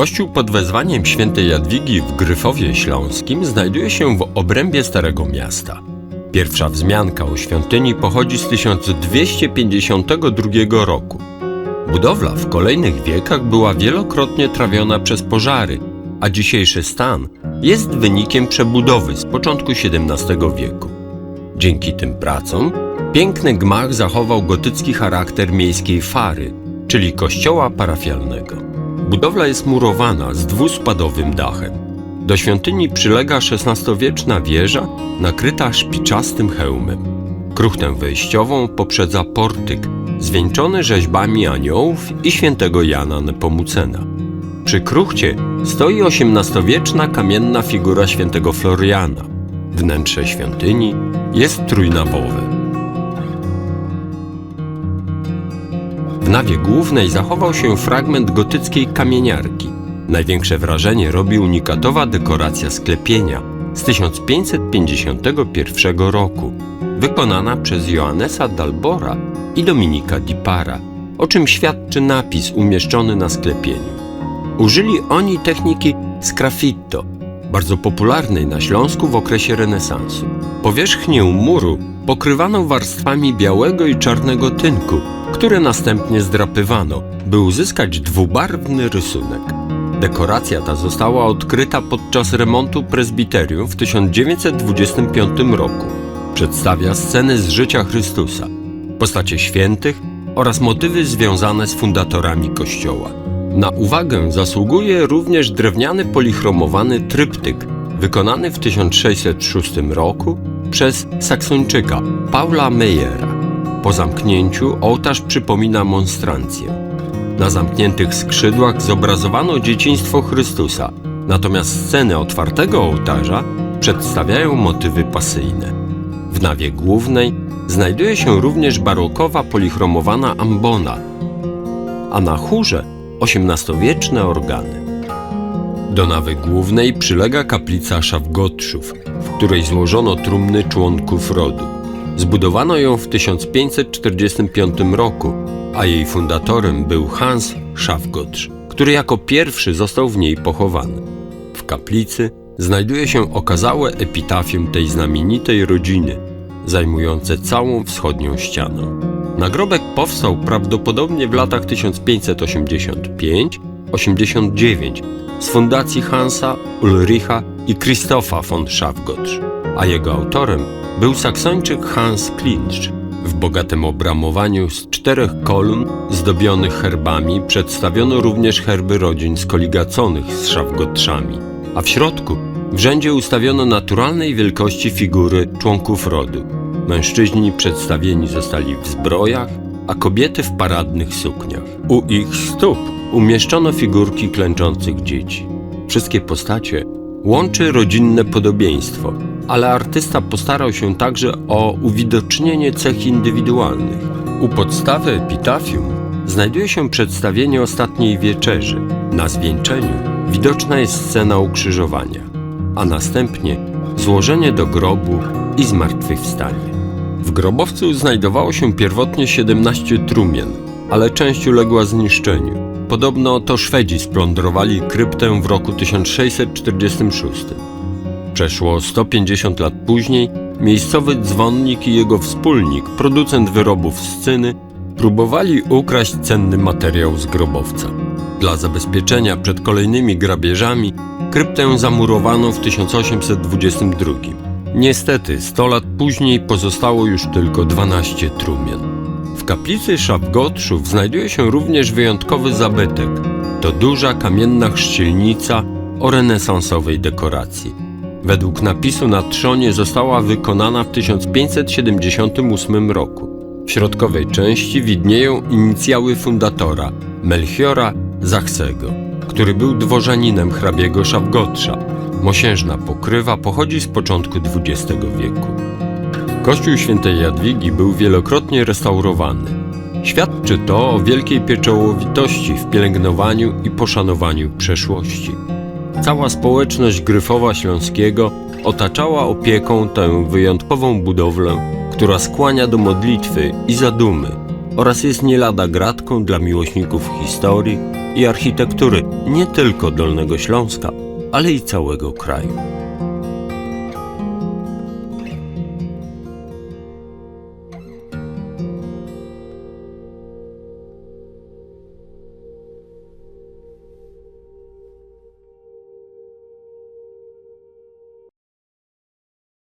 Kościół pod wezwaniem świętej Jadwigi w Gryfowie Śląskim znajduje się w obrębie Starego Miasta. Pierwsza wzmianka o świątyni pochodzi z 1252 roku. Budowla w kolejnych wiekach była wielokrotnie trawiona przez pożary, a dzisiejszy stan jest wynikiem przebudowy z początku XVII wieku. Dzięki tym pracom piękny gmach zachował gotycki charakter miejskiej fary, czyli kościoła parafialnego. Budowla jest murowana z dwuspadowym dachem. Do świątyni przylega XVI-wieczna wieża nakryta szpiczastym hełmem. Kruchtę wejściową poprzedza portyk zwieńczony rzeźbami aniołów i świętego Jana Nepomucena. Przy kruchcie stoi XVIII-wieczna kamienna figura świętego Floriana. Wnętrze świątyni jest trójnawowe. Nawie głównej zachował się fragment gotyckiej kamieniarki. Największe wrażenie robi unikatowa dekoracja sklepienia z 1551 roku, wykonana przez Johannesa Dalbora i Dominika Dipara, o czym świadczy napis umieszczony na sklepieniu. Użyli oni techniki sgraffito, bardzo popularnej na Śląsku w okresie renesansu. Powierzchnię muru pokrywano warstwami białego i czarnego tynku, które następnie zdrapywano, by uzyskać dwubarwny rysunek. Dekoracja ta została odkryta podczas remontu prezbiterium w 1925 roku. Przedstawia sceny z życia Chrystusa, postacie świętych oraz motywy związane z fundatorami kościoła. Na uwagę zasługuje również drewniany polichromowany tryptyk, wykonany w 1606 roku przez Saksończyka Paula Meyera. Po zamknięciu ołtarz przypomina monstrancję. Na zamkniętych skrzydłach zobrazowano dzieciństwo Chrystusa, natomiast sceny otwartego ołtarza przedstawiają motywy pasyjne. W nawie głównej znajduje się również barokowa polichromowana ambona, a na chórze XVIII-wieczne organy. Do nawy głównej przylega kaplica Szawgotrzów, w której złożono trumny członków rodu. Zbudowano ją w 1545 roku, a jej fundatorem był Hans Szafgotr, który jako pierwszy został w niej pochowany. W kaplicy znajduje się okazałe epitafium tej znamienitej rodziny, zajmujące całą wschodnią ścianę. Nagrobek powstał prawdopodobnie w latach 1585-89 z fundacji Hansa, Ulricha i Christofa von Schafgotsch, a jego autorem był saksończyk Hans Klinsch. W bogatym obramowaniu z czterech kolumn zdobionych herbami przedstawiono również herby rodzin skoligaconych z Szafgottrzami, a w środku w rzędzie ustawiono naturalnej wielkości figury członków rodu. Mężczyźni przedstawieni zostali w zbrojach, a kobiety w paradnych sukniach. U ich stóp umieszczono figurki klęczących dzieci. Wszystkie postacie łączy rodzinne podobieństwo, ale artysta postarał się także o uwidocznienie cech indywidualnych. U podstawy epitafium znajduje się przedstawienie ostatniej wieczerzy. Na zwieńczeniu widoczna jest scena ukrzyżowania, a następnie złożenie do grobu i zmartwychwstanie. W grobowcu znajdowało się pierwotnie 17 trumien, ale część uległa zniszczeniu. Podobno to Szwedzi splądrowali kryptę w roku 1646. Przeszło 150 lat później miejscowy dzwonnik i jego wspólnik, producent wyrobów z cyny, próbowali ukraść cenny materiał z grobowca. Dla zabezpieczenia przed kolejnymi grabieżami kryptę zamurowano w 1822. Niestety, 100 lat później pozostało już tylko 12 trumien. W kaplicy Szafgotrzów znajduje się również wyjątkowy zabytek. To duża kamienna chrzcielnica o renesansowej dekoracji. Według napisu na trzonie została wykonana w 1578 roku. W środkowej części widnieją inicjały fundatora Melchiora Zachsego, który był dworzaninem hrabiego Szafgotrza. Mosiężna pokrywa pochodzi z początku XX wieku. Kościół świętej Jadwigi był wielokrotnie restaurowany. Świadczy to o wielkiej pieczołowitości w pielęgnowaniu i poszanowaniu przeszłości. Cała społeczność Gryfowa Śląskiego otaczała opieką tę wyjątkową budowlę, która skłania do modlitwy i zadumy, oraz jest nie lada gratką dla miłośników historii i architektury nie tylko Dolnego Śląska, ale i całego kraju.